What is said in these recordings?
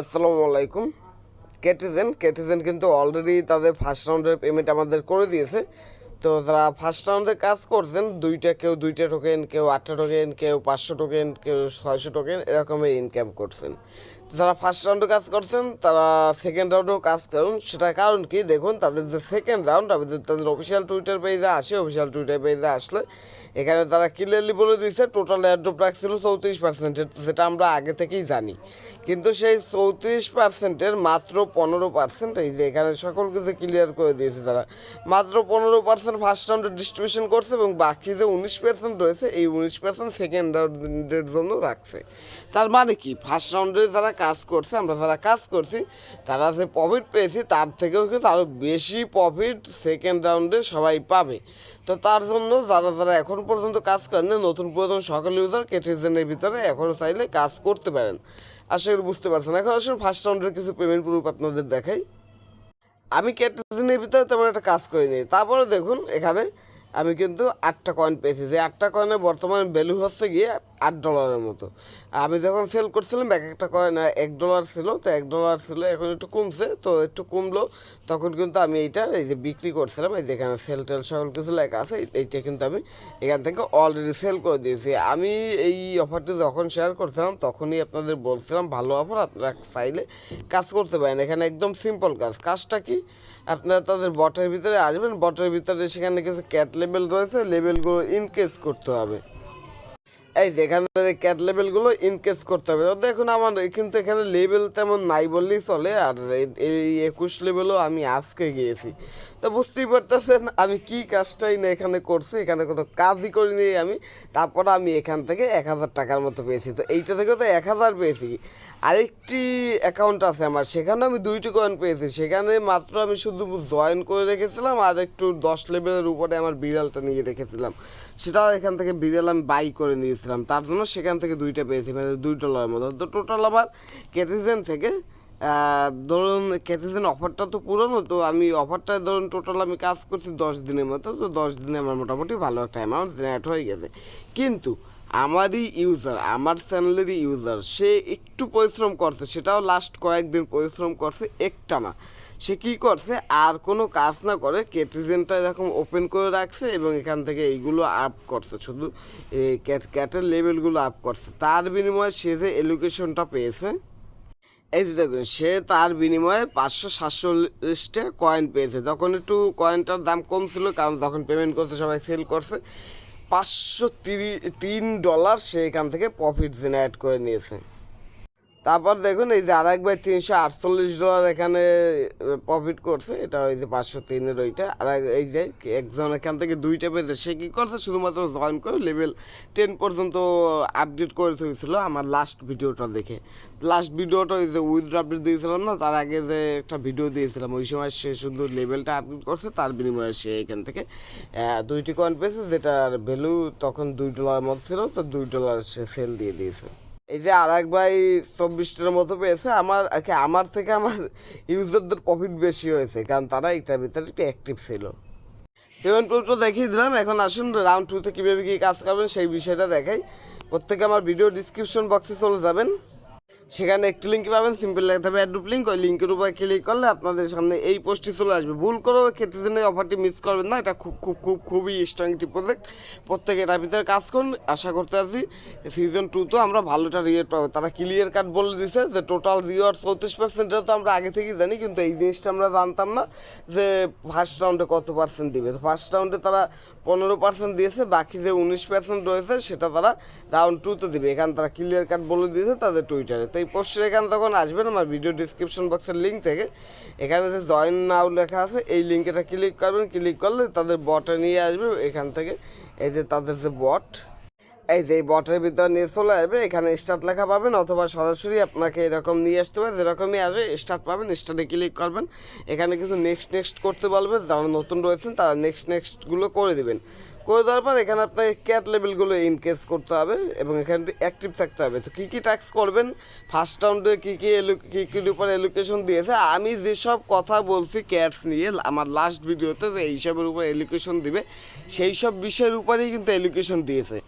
আসসালামু আলাইকুম। কেটিজেন কেটিজেন কিন্তু অলরেডি তাদের ফার্স্ট রাউন্ডের পেমেন্ট আমাদের করে দিয়েছে। তো যারা ফার্স্ট রাউন্ডে কাজ করছেন, দুইটা কেউ দুইটা টোকেন কেউ আটটা টোকেন কেউ পাঁচশো টোকেন কেউ ছয়শো টোকেন এরকমের ইনকাম করছেন। যারা ফার্স্ট রাউন্ডে কাজ করছেন, তারা সেকেন্ড রাউন্ডেও কাজ করুন। সেটা কারণ কি? দেখুন, তাদের যে সেকেন্ড রাউন্ড তাদের অফিসিয়াল টুইটার পেজে আসে অফিসিয়াল টুইটার পেজে আসলে এখানে তারা ক্লিয়ারলি বলে দিয়েছে টোটাল এয়ারড্রপ রাখছিল চৌত্রিশ পার্সেন্টের যেটা আমরা আগে থেকেই জানি। কিন্তু সেই চৌত্রিশ পার্সেন্টের মাত্র পনেরো পার্সেন্ট এই যে এখানে সকল কিছু ক্লিয়ার করে দিয়েছে তারা, মাত্র পনেরো পার্সেন্ট ফার্স্ট রাউন্ডে ডিস্ট্রিবিউশন করছে এবং বাকি যে উনিশ পার্সেন্ট রয়েছে, এই উনিশ পার্সেন্ট সেকেন্ড রাউন্ডের জন্য রাখছে। তার মানে কি? ফার্স্ট রাউন্ডে যারা কাজ করছে আমরা যারা কাজ করছি তারা যে প্রফিট পেয়েছি তার থেকেও কিন্তু আরও বেশি প্রফিট সেকেন্ড রাউন্ডে সবাই পাবে। তো তার জন্য যারা যারা এখন পর্যন্ত কাজ করেন না, নতুন পুরাতন সকল ইউজার কেটিজেনের ভিতরে এখনও চাইলে কাজ করতে পারেন। আশা বুঝতে পারছেন। এখন আসলে ফার্স্ট রাউন্ডের কিছু পেমেন্ট প্রুফ আপনাদের দেখাই। আমি কেটিজেনের ভিতরে তেমন একটা কাজ করিনি। তারপরে দেখুন এখানে আমি কিন্তু আটটা কয়েন পেয়েছি। যে আটটা কয়েনের বর্তমান ভ্যালু হচ্ছে গিয়ে আট ডলারের মতো। আমি যখন সেল করছিলাম, এক একটা কয়েন এক ডলার ছিল, তো এক ডলার ছিল, এখন একটু কমছে, তো একটু কমলো, তখন কিন্তু আমি এইটা এই যে বিক্রি করছিলাম, এই যেখানে সেল টেল সকল কিছু লেখা আছে এইটা কিন্তু আমি এখান থেকে অলরেডি সেল করে দিয়েছি। আমি এই অফারটি যখন শেয়ার করছিলাম, তখনই আপনাদের বলছিলাম, ভালো অফার আপনারা চাইলে কাজ করতে পারেন। এখানে একদম সিম্পল কাজ। কাজটা কি? আপনারা তাদের বটের ভিতরে আসবেন বটের ভিতরে সেখানে কিছু ক্যাট লেভেল রয়েছে লেভেলগুলো ইনকেস করতে হবে। এই যেখানে ক্যাট লেভেলগুলো ইনকেস করতে হবে। দেখুন আমার কিন্তু এখানে লেভেল তেমন নাই বললেই চলে, আর এই- একুশ লেভেলও আমি আজকে গিয়েছি। তো বুঝতেই পারতেছেন আমি কি কাজটাই না এখানে করছি, এখানে কোনো কাজই করিনি আমি। তারপর আমি এখান থেকে এক হাজার টাকার মতো পেয়েছি। তো এইটা থেকে তো এক হাজার পেয়েছি। আরেকটি অ্যাকাউন্ট আছে আমার, সেখানে আমি দুইটি কয়েন পেয়েছি। সেখানে মাত্র আমি শুধু জয়েন করে রেখেছিলাম আর একটু দশ লেভেলের উপরে আমার বিড়ালটা নিয়ে রেখেছিলাম। সেটাও এখান থেকে বিড়াল আমি বাই করে নিয়েছিলাম। তার জন্য সেখান থেকে দুইটা পেয়েছি মানে দুই ডলারের মতো তো টোটাল আমার ক্যাটিজেন থেকে ধরুন ক্যাটিজেন অফারটা তো পুরনো, তো আমি অফারটা ধরুন টোটাল আমি কাজ করছি দশ দিনের মতো, তো দশ দিনে আমার মোটামুটি ভালো একটা অ্যামাউন্ট জেনারেট হয়ে গেছে। কিন্তু আমারই ইউজার আমার চ্যানেলেরই ইউজার সে একটু পরিশ্রম করছে, সেটাও লাস্ট কয়েকদিন পরিশ্রম করছে একটা না। সে কী করছে, আর কোনো কাজ না করে কেটিজেনটা এরকম ওপেন করে রাখছে এবং এখান থেকে এইগুলো আপ করছে, শুধু ক্যাট ক্যাটের লেভেলগুলো আপ করছে। তার বিনিময়ে সে যে এডুকেশনটা পেয়েছে, এই যে দেখুন, সে তার বিনিময়ে পাঁচশো সাতচল্লিশটা কয়েন পেয়েছে। তখন একটু কয়েনটার দাম কম ছিল, কারণ যখন পেমেন্ট করছে, সবাই সেল করছে। পাঁচশো তিন ডলার সে এখান থেকে প্রফিট জেনারেট করে নিয়েছে। তারপর দেখুন, এই যে আরেক ভাই তিনশো আটচল্লিশ ডলার এখানে প্রফিট করছে, এটা ওই যে পাঁচশো তিনের ওইটা। আর এই যে একজন এখান থেকে দুইটা পেয়েছে সে কী করছে? শুধুমাত্র জয়েন করে লেভেল টেন পর্যন্ত আপডেট করে থুয়েছিল আমার লাস্ট ভিডিওটা দেখে। লাস্ট ভিডিওটা ওই যে উইথ আপডেট দিয়েছিলাম না, তার আগে যে একটা ভিডিও দিয়েছিলাম, ওই সময় সে শুধু লেভেলটা আপডেট করছে, তার বিনিময়ে সে এখান থেকে দুইটি কয়েন পেয়েছে, যেটার ভ্যালু তখন দুই ডলার মতো ছিল, তো দুই ডলার সে সেল দিয়ে দিয়েছে। এই যে আর এক ভাই চব্বিশটার মতো পেয়েছে, আমার আমার থেকে আমার ইউজারদের প্রফিট বেশি হয়েছে, কারণ তারা এটার ভিতরে একটু অ্যাক্টিভ ছিল। পেমেন্ট প্রুফটা দেখিয়ে দিলাম, এখন আসুন রাউন্ড টুতে কীভাবে কী কাজ করবেন সেই বিষয়টা দেখাই। প্রত্যেকে আমার ভিডিও ডিসক্রিপশন বক্সে চলে যাবেন। সেখানে একটি লিঙ্ক পাবেন সিম্পল লেখা থাকবে অ্যাড্রুপ লিঙ্ক ওই লিঙ্কের উপর ক্লিক করলে আপনাদের সামনে এই পোস্টটি চলে আসবে। ভুল করেও খেতে দিনে অফারটি মিস করবেন না, এটা খুব খুব খুব, খুবই স্ট্রং একটি প্রজেক্ট প্রত্যেকে এটার ভিতরে কাজ করুন, আশা করতে আছি সিজন টু তো আমরা ভালোটা রিয়েট পাবো। তারা ক্লিয়ার কাট বলে দিছে যে টোটাল রিওয়ার্ড চৌত্রিশ পার্সেন্ট তো আমরা আগে থেকেই জানি, কিন্তু এই জিনিসটা আমরা জানতাম না যে ফার্স্ট রাউন্ডে কত পার্সেন্ট দিবে। তো ফার্স্ট রাউন্ডে তারা পনেরো পার্সেন্ট দিয়েছে, বাকি যে উনিশ পার্সেন্ট রয়েছে সেটা তারা রাউন্ড টুতে দেবে। এখানে তারা ক্লিয়ার কাট বলে দিয়েছে তাদের টুইটারে তো এই পোস্টের এখানে তখন আসবেন, আমার ভিডিও ডিসক্রিপশন বক্সের লিঙ্ক থেকে, এখানে যে জয়েন নাও লেখা আছে, এই লিঙ্কেটা ক্লিক করবেন। ক্লিক করলে তাদের বটে নিয়ে আসবে, এখান থেকে এই যে তাদের যে বট এই যে বটের ভিতরে নিয়ে চলে আসবে, এখানে স্টার্ট লেখা পাবেন অথবা সরাসরি আপনাকে এরকম নিয়ে আসতে হবে যেরকমই আসে স্টার্ট পাবেন স্টার্টে ক্লিক করবেন। এখানে কিছু নেক্সট নেক্সট করতে বলবে, যারা নতুন রয়েছেন তারা নেক্সট নেক্সটগুলো করে দেবেন। করে দেওয়ার পর এখানে আপনাকে ক্যাট লেভেলগুলো ইনকেস করতে হবে এবং এখানে অ্যাক্টিভ থাকতে হবে। তো কী কী ট্যাক্স করবেন? ফার্স্ট রাউন্ডে কী কী এলু কী কীর উপর এলুকেশন দিয়েছে? আমি যেসব কথা বলছি ক্যাটস নিয়ে, আমার লাস্ট ভিডিওতে যে এইসবের উপর এলুকেশন দিবে সেই সব বিষয়ের উপরেই কিন্তু এলুকেশন দিয়েছে।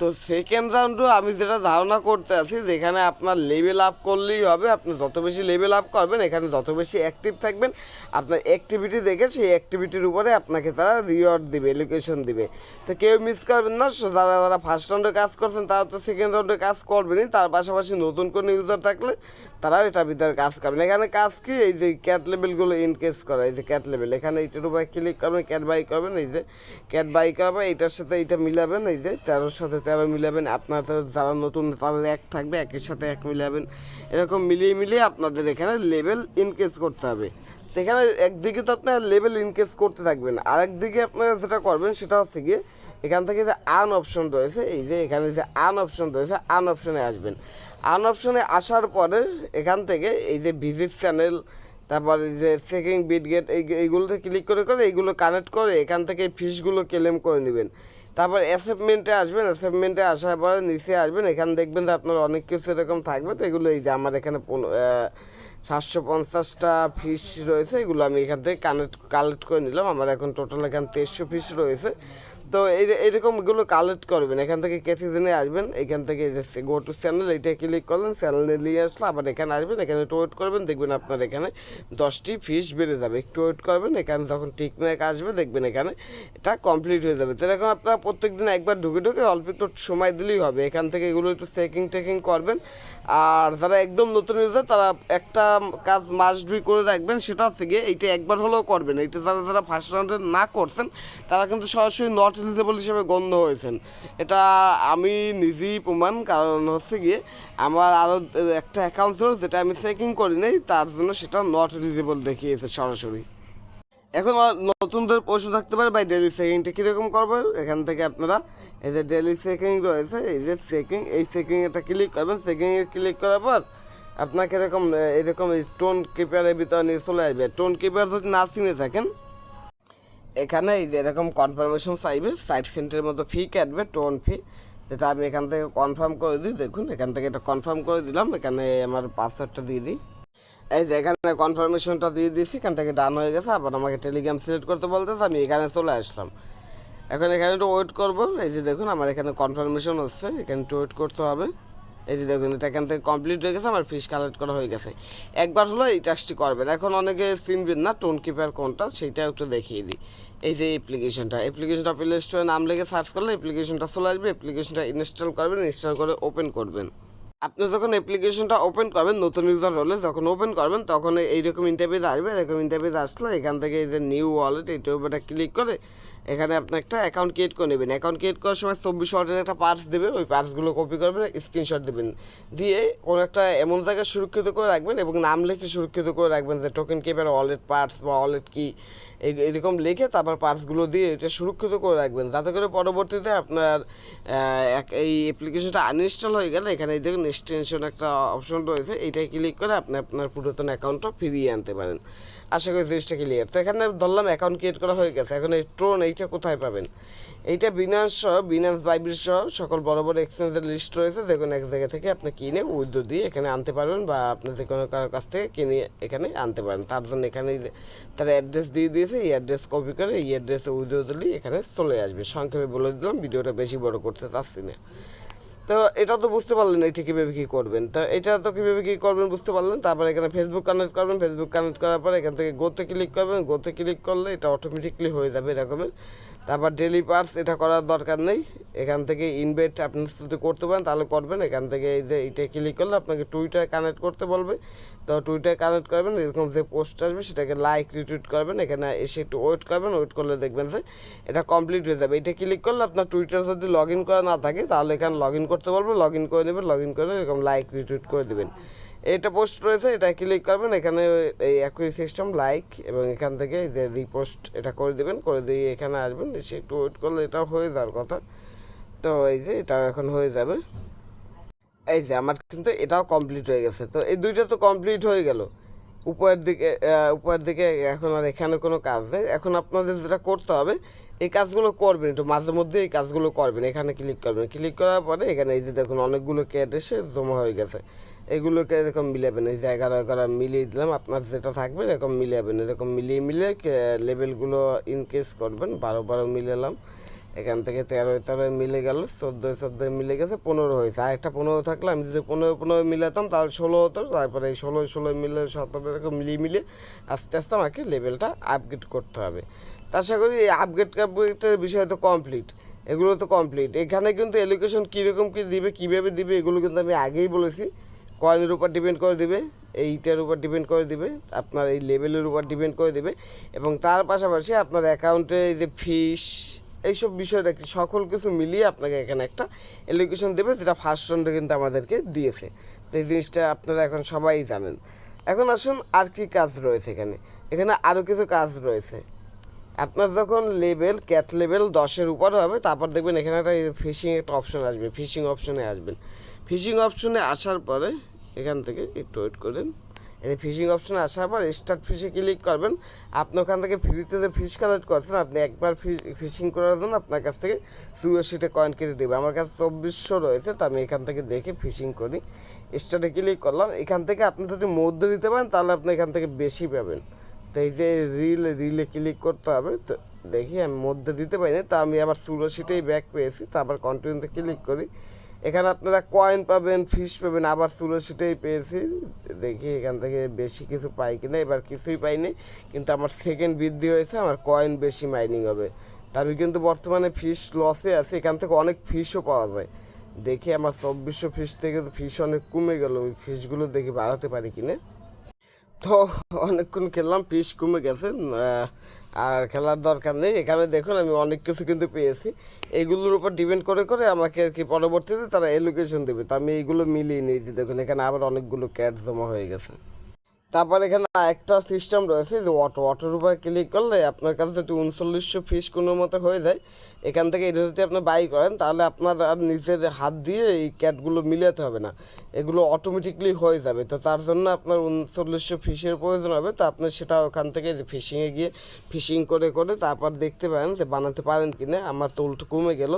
তো সেকেন্ড রাউন্ডও আমি যেটা ধারণা করতে আছি, যেখানে আপনার লেভেল আপ করলেই হবে, আপনি যত বেশি লেভেল আপ করবেন, এখানে যত বেশি অ্যাক্টিভ থাকবেন, আপনার অ্যাক্টিভিটি দেখে সেই অ্যাক্টিভিটির উপরে আপনাকে তারা রিওয়ার্ড দিবে এলোকেশন দিবে। তো কেউ মিস করবেন না যারা যারা ফার্স্ট রাউন্ডে কাজ করছেন, তারা তো সেকেন্ড রাউন্ডে কাজ করবেনই, তার পাশাপাশি নতুন কোনো ইউজার থাকলে তারাও এটার ভিতরে কাজ করবেন। এখানে কাজ কি? এই যে ক্যাট লেভেলগুলো ইনকেস করা, এই যে ক্যাট লেভেল এখানে এইটার উপরে ক্লিক করবেন ক্যাট বাই করবেন, এই যে ক্যাট বাই করবে এইটার সাথে এইটা মিলাবেন, এই যে তেরোর সাথে তেরো মিলাবেন, আপনার যারা নতুন, তাদের এক থাকবে, একের সাথে এক মিলাবেন। এরকম মিলিয়ে মিলিয়ে আপনাদের এখানে লেভেল ইনকেস করতে হবে। এখানে একদিকে তো আপনার লেভেল ইনকেস করতে থাকবেন আর একদিকে আপনারা যেটা করবেন সেটা হচ্ছে গিয়ে এখান থেকে যে আন অপশন রয়েছে, এই যে এখানে যে আন অপশন রয়েছে আন অপশনে আসবেন। আন অপশনে আসার পরে এখান থেকে এই যে ভিজিট চ্যানেল তারপর যে চেকিং বিট গেট এই এইগুলোতে ক্লিক করে করে এইগুলো কানেক্ট করে এখান থেকে ফিসগুলো ক্লেম করে নেবেন। তারপর অ্যাসেপমেন্টে আসবেন অ্যাসেপমেন্টে আসার পরে নিচে আসবেন, এখানে দেখবেন যে আপনার অনেক কিছু এরকম থাকবে। তো এগুলো এই যে আমার এখানে সাতশো পঞ্চাশটা ফিস রয়েছে, এগুলো আমি এখান থেকে কানেক্ট কালেক্ট করে নিলাম। আমার এখন টোটাল এখানে তেইশশো ফিস রয়েছে। তো এই, এইরকম এগুলো কালেক্ট করবেন। এখান থেকে ক্যাফিজেনে আসবেন। এখান থেকে গো টু চ্যানেল এইটা ক্লিক করলেন চ্যানেলে নিয়ে আসলে আবার এখানে আসবেন। এখানে একটু ওয়েট করবেন, দেখবেন আপনার এখানে দশটি ফিস বেড়ে যাবে। একটু ওয়েট করবেন, এখানে যখন টিকম্যাক আসবে, দেখবেন এখানে এটা কমপ্লিট হয়ে যাবে। এরকম আপনারা প্রত্যেক দিন একবার ঢুকে ঢুকে অল্প একটু সময় দিলেই হবে। এখান থেকে এগুলো একটু চেকিং টেকিং করবেন। আর যারা একদম নতুন ইউজার তারা একটা কাজ মাস দুই করে রাখবেন। সেটা হচ্ছে গিয়ে এইটা একবার হলেও করবেন। এইটা যারা যারা ফার্স্ট রাউন্ডে না করছেন, তারা কিন্তু সরাসরি নট এলিজেবল হিসেবে গণ্য হয়েছেন। এটা আমি নিজেই প্রমাণ, কারণ হচ্ছে গিয়ে আমার আরও একটা অ্যাকাউন্ট ছিল যেটা আমি চেকিং করি নাই, তার জন্য সেটা নট এলিজেবল দেখিয়েছে সরাসরি। এখন নতুনদের প্রশ্ন থাকতে পারে, ভাই ডেলি চেকিংটা কীরকম করবে? এখান থেকে আপনারা এই যে ডেলি চেকিং রয়েছে, এই যে চেকিং এই চেকিং এটা ক্লিক করবেন চেকিংয়ে ক্লিক করার পর আপনাকে এরকম এরকম টোন কিপারের ভিতরে নিয়ে চলে আসবে। টোন কিপার যদি না চিনে থাকেন এখানে এই যে এরকম কনফার্মেশন চাইবে সাইট সেন্টারের মতো ফি কাটবে টোন ফি যেটা আমি এখান থেকে কনফার্ম করে দিই, দেখুন, এখান থেকে এটা কনফার্ম করে দিলাম, এখানে আমার পাসওয়ার্ডটা দিয়ে দিই। এই যে এখানে কনফার্মেশনটা দিয়ে দিয়েছি, এখান থেকে ডান হয়ে গেছে, আবার আমাকে টেলিগ্রাম সিলেক্ট করতে বলতেছে, আমি এখানে চলে আসলাম। এখন এখানে একটু ওয়েট করব, এই যে দেখুন, আমার এখানে কনফার্মেশন হচ্ছে, এখানে একটু ওয়েট করতে হবে। এই যে দেখুন, এটা এখান থেকে কমপ্লিট হয়ে গেছে আমার ফিস কালেক্ট করা হয়ে গেছে। একবার হলো এই টাস্কটি করবেন। এখন অনেকে চিনবেন না টোন কিপার কোনটা, সেইটা একটু দেখিয়ে দিই। এই যে অ্যাপ্লিকেশনটা অ্যাপ্লিকেশনটা প্লে স্টোরে নাম লিখে সার্চ করলে অ্যাপ্লিকেশনটা চলে আসবে অ্যাপ্লিকেশনটা ইনস্টল করবেন ইনস্টল করে ওপেন করবেন। আপনি যখন অ্যাপ্লিকেশনটা ওপেন করবেন, নতুন ইউজার হলে যখন ওপেন করবেন, তখন এইরকম ইন্টারভিউ আসবে। এরকম ইন্টারভিউ আসলে এখান থেকে এই যে নিউ ওয়ালেট এইটার উপরে ক্লিক করে এখানে আপনি একটা অ্যাকাউন্ট ক্রিয়েট করে নেবেন। অ্যাকাউন্ট ক্রিয়েট করার সময় চব্বিশ অর্ডারের একটা পার্টস দেবে, ওই পার্টসগুলো কপি করবেন স্ক্রিনশট দেবেন। দিয়ে কোনো একটা এমন জায়গায় সুরক্ষিত করে রাখবেন এবং নাম লিখে সুরক্ষিত করে রাখবেন যে টোকেন কেপার ওয়ালেট পার্টস বা ওয়ালেট কি এরকম লিখে তারপর পার্টসগুলো দিয়ে এটা সুরক্ষিত করে রাখবেন। যাতে করে পরবর্তীতে আপনার এই অ্যাপ্লিকেশনটা আনইনস্টল হয়ে গেলে এখানে এই দেখুন এক্সটেনশন একটা অপশন রয়েছে এইটাই ক্লিক করে আপনি আপনার পুরাতন অ্যাকাউন্টটা ফিরিয়ে আনতে পারেন। আশা করি জিনিসটা ক্লিয়ার তো এখানে ধরলাম অ্যাকাউন্ট ক্রিয়েট করা হয়ে গেছে। এখন এই ট্রোন এইটা কোথায় পাবেন? এইটা বিনাস সহ বিনাস বাইবির সহ, সকল বড় বড় এক্সচেঞ্জের লিস্ট রয়েছে। যে কোনো এক জায়গা থেকে আপনি কিনে উইদ্য দিয়ে এখানে আনতে পারবেন বা আপনি যে কোনো কারোর কাছ থেকে কিনে এখানে আনতে পারেন। তার জন্য এখানে তার অ্যাড্রেস দিয়ে দিয়েছে। এই অ্যাড্রেস কপি করে এই অ্যাড্রেসে উইদ্য দিলেই এখানে চলে আসবে। সংক্ষেপে বলে দিলাম, ভিডিওটা বেশি বড় করতে চাচ্ছি না। তো এটা তো বুঝতে পারলেন এটা কীভাবে কী করবেন। তো এটা তো কীভাবে কী করবেন বুঝতে পারলেন, তারপরে এখানে ফেসবুক কানেক্ট করবেন ফেসবুক কানেক্ট করার পরে এখান থেকে গোতে ক্লিক করবেন গোতে ক্লিক করলে এটা অটোমেটিকলি হয়ে যাবে এরকমের। তারপর ডেলি পার্স এটা করার দরকার নেই। এখান থেকে ইনভেট আপনি যদি করতে পারেন, তাহলে করবেন। এখান থেকে এই যে এটা ক্লিক করলে আপনাকে টুইটার কানেক্ট করতে বলবে। তো টুইটার কানেক্ট করবেন, এরকম যে পোস্ট আসবে, সেটাকে লাইক রিটুইট করবেন। এখানে এসে একটু ওয়েট করবেন ওয়েট করলে দেখবেন যে এটা কমপ্লিট হয়ে যাবে। এটা ক্লিক করলে আপনার টুইটার যদি লগ ইন করা না থাকে, তাহলে এখানে লগ ইন করতে বলবে লগ ইন করে নেবেন লগ ইন করে এরকম লাইক রিটুইট করে দেবেন। এটা পোস্ট রয়েছে, এটা ক্লিক করবেন, এখানে এই একই সিস্টেম লাইক এবং এখান থেকে যে রিপোস্ট এটা করে দেবেন, করে দিয়ে এখানে আসবেন। এসে একটু ওয়েট করলে এটা হয়ে যাওয়ার কথা। তো এই যে এটা এখন হয়ে যাবে। এই যে আমার কিন্তু এটাও কমপ্লিট হয়ে গেছে। তো এই দুইটা তো কমপ্লিট হয়ে গেল। উপরের দিকে উপরের দিকে এখন আর এখানে কোনো কাজ নেই। এখন আপনাদের যেটা করতে হবে, এই কাজগুলো করবেন, একটু মাঝে মধ্যে এই কাজগুলো করবেন। এখানে ক্লিক করবেন। ক্লিক করার পরে এখানে এই যে দেখুন অনেকগুলো ক্যাট এসে জমা হয়ে গেছে। এগুলোকে এরকম মিলাবেন। এই যে এগারো এগারো মিলিয়ে দিলাম। আপনার যেটা থাকবে এরকম মিলাবেন। এরকম মিলিয়ে মিলিয়ে লেভেলগুলো ইনক্রিজ করবেন। বারো বারো মিলালাম। এখান থেকে তেরোয় তেরোয় মিলে গেল, চোদ্দোয় চোদ্দোয় মিলে গেছে, পনেরো হয়েছে। আর একটা পনেরো থাকলে আমি যদি পনেরো পনেরো মিলাতাম, তাহলে ষোলো হতো। তারপরে এই ষোলো ষোলো মিলে সতেরো এরকম মিলিয়ে মিলিয়ে আস্তে আস্তে আমাকে লেভেলটা আপগ্রেড করতে হবে। আশা করি এই আপগ্রেড আপগ্রেডের বিষয় তো কমপ্লিট এগুলো তো কমপ্লিট এখানে কিন্তু এডুকেশন কীরকম কী দিবে, কীভাবে দিবে, এগুলো কিন্তু আমি আগেই বলেছি। কয়েনের উপর ডিপেন্ড করে দিবে, এইটার উপর ডিপেন্ড করে দিবে, আপনার এই লেভেলের উপর ডিপেন্ড করে দিবে। এবং তার পাশাপাশি আপনার অ্যাকাউন্টে এই যে ফিস এইসব বিষয়টা কি সকল কিছু মিলিয়ে আপনাকে এখানে একটা এডুকেশন দেবে, যেটা ফার্স্ট রাউন্ডে কিন্তু আমাদেরকে দিয়েছে। তো এই জিনিসটা আপনারা এখন সবাই জানেন। এখন আসুন আর কি কাজ রয়েছে এখানে। এখানে আরও কিছু কাজ রয়েছে। আপনার যখন লেভেল ক্যাট লেভেল দশের উপর হবে, তারপর দেখবেন এখানে একটা ফিশিং একটা অপশন আসবে ফিশিং অপশনে আসবেন। ফিশিং অপশনে আসার পরে এখান থেকে একটু ওয়েট করেন। এই ফিশিং অপশনে আসার পর স্টার্ট ফিশে ক্লিক করবেন। আপনি ওখান থেকে ফ্রিতে যে ফিশ কালেক্ট করছেন, আপনি একবার ফিশিং করার জন্য আপনার কাছ থেকে চুয়াশিটা কয়েন কেটে দেবে আমার কাছে চব্বিশশো রয়েছে, তো আমি এখান থেকে দেখে ফিশিং করি। স্টার্টে ক্লিক করলাম, এখান থেকে আপনি যদি মধ্য দিতে পারেন, তাহলে আপনি এখান থেকে বেশি পাবেন। তো এই যে রিল রিলে ক্লিক করতে হবে, তো দেখি আমি মধ্যে দিতে পারিনি, তা আমি আবার চুরাশিটাই ব্যাক পেয়েছি তারপর কন্টিনিউতে ক্লিক করি। এখানে আপনারা কয়েন পাবেন ফিশ পাবেন, আবার চুলো সেটাই পেয়েছি। দেখি এখান থেকে বেশি কিছু পাই কিনা, এবার কিছুই পাইনি। কিন্তু আমার সেকেন্ড বৃদ্ধি হয়েছে, আমার কয়েন বেশি মাইনিং হবে। তা আমি কিন্তু বর্তমানে ফিস লসে আছি, এখান থেকে অনেক ফিসও পাওয়া যায়। দেখি আমার চব্বিশশো ফিস থেকে তো ফিস অনেক কমে গেল, ওই ফিসগুলো দেখি বাড়াতে পারি কিনা। তো অনেকক্ষণ খেললাম, পিস কমে গেছে। আর খেলার দরকার নেই। এখানে দেখুন, আমি অনেক কিছু কিন্তু পেয়েছি। এগুলোর উপর ডিপেন্ড করে করে আমাকে আর কি পরবর্তীতে তারা এলোকেশন দেবে। তো আমি এইগুলো মিলিয়ে নিয়েছি। দেখুন, এখানে আবার অনেকগুলো ক্যাট জমা হয়ে গেছে। তারপর এখানে একটা সিস্টেম রয়েছে যে অটো অটোর উপরে ক্লিক করলে আপনার কাছে যদি উনচল্লিশশো ফিস কোনো মতো হয়ে যায়, এখান থেকে এটা যদি আপনি বাই করেন, তাহলে আপনার আর নিজের হাত দিয়ে এই ক্যাটগুলো মিলাতে হবে না। এগুলো অটোমেটিকলি হয়ে যাবে। তো তার জন্য আপনার উনচল্লিশশো ফিসের প্রয়োজন হবে। তো আপনি সেটা ওখান থেকে যে ফিশিংয়ে গিয়ে ফিশিং করে করে তারপর দেখতে পারেন যে বানাতে পারেন কি না আমার তো উল্টো কমে গেল।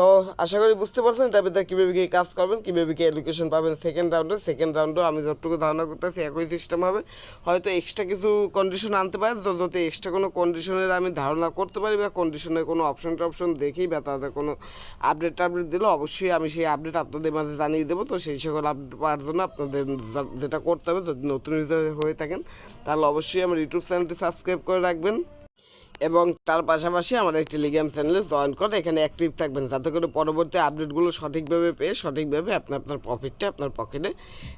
তো আশা করি বুঝতে পারছেন ভিতরে কীভাবে কী কাজ করবেন, কীভাবে কী এডুকেশন পাবেন সেকেন্ড রাউন্ডে সেকেন্ড রাউন্ডেও আমি যতটুকু ধারণা করতেছি একই সিস্টেম হবে। হয়তো এক্সট্রা কিছু কন্ডিশন আনতে পারে যদি এক্সট্রা কোনো কন্ডিশনের আমি ধারণা করতে পারি বা কন্ডিশনের কোনো অপশন টপশন দেখি বা তাদের কোনো আপডেট টাপডেট দিলে অবশ্যই আমি সেই আপডেট আপনাদের মাঝে জানিয়ে দেবো। তো সেই সকল আপডেট পাওয়ার জন্য আপনাদের যেটা করতে হবে, যদি নতুন হয়ে থাকেন, তাহলে অবশ্যই আমার ইউটিউব চ্যানেলটি সাবস্ক্রাইব করে রাখবেন। এবং তার পাশাপাশি আমাদের টেলিগ্রাম চ্যানেলে জয়েন করে এখানে অ্যাক্টিভ থাকবেন। যাতে করে পরবর্তী আপডেটগুলো সঠিকভাবে পেয়ে, সঠিকভাবে আপনি আপনার প্রফিটটা আপনার পকেটে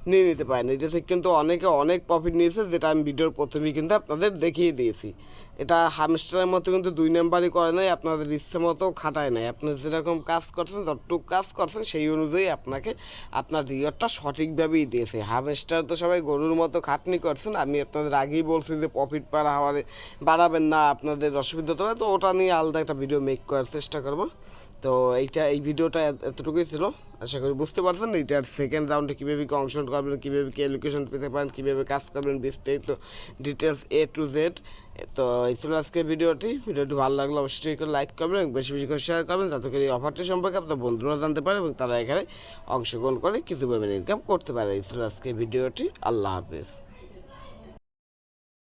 নিয়ে নিতে পারেন। এটা থেকে কিন্তু অনেকে অনেক প্রফিট নিয়েছে, যেটা আমি ভিডিওর প্রথমেই কিন্তু আপনাদের দেখিয়ে দিয়েছি। এটা হামস্টারের মতো কিন্তু দুই নাম্বারই করে নাই, আপনাদের ইচ্ছে মতো খাটায় নাই। আপনি যেরকম কাজ করছেন, যতটুকু কাজ করছেন, সেই অনুযায়ী আপনাকে আপনার রিওয়ার্ডটা সঠিকভাবেই দিয়েছে। হামস্টার তো সবাই গরুর মতো খাটনি করছেন, আমি আপনাদের আগেই বলছি যে প্রফিট বাড়া হওয়ারে বাড়াবেন না আপনাদের অসুবিধা তো পারে তো ওটা নিয়ে আলাদা একটা ভিডিও মেক করার চেষ্টা করব। তো এইটা, এই ভিডিওটা এতটুকুই ছিল। আশা করি বুঝতে পারছেন এইটার সেকেন্ড রাউন্ডে কীভাবে কি অংশগ্রহণ করবেন, কীভাবে কি এডুকেশন পেতে পারেন, কীভাবে কাজ করবেন, বিস্তারিত ডিটেলস এ টু জেড তো এই ছিল আজকে ভিডিওটি। ভিডিওটি ভালো লাগলে অবশ্যই করে লাইক করবেন এবং বেশি বেশি করে শেয়ার করবেন যাতে করে এই অফারটি সম্পর্কে আপনার বন্ধুরা জানতে পারে এবং তারা এখানে অংশগ্রহণ করে কিছু পরিমাণে ইনকাম করতে পারে। এই ছিল আজকে ভিডিওটি। আল্লাহ হাফিজ।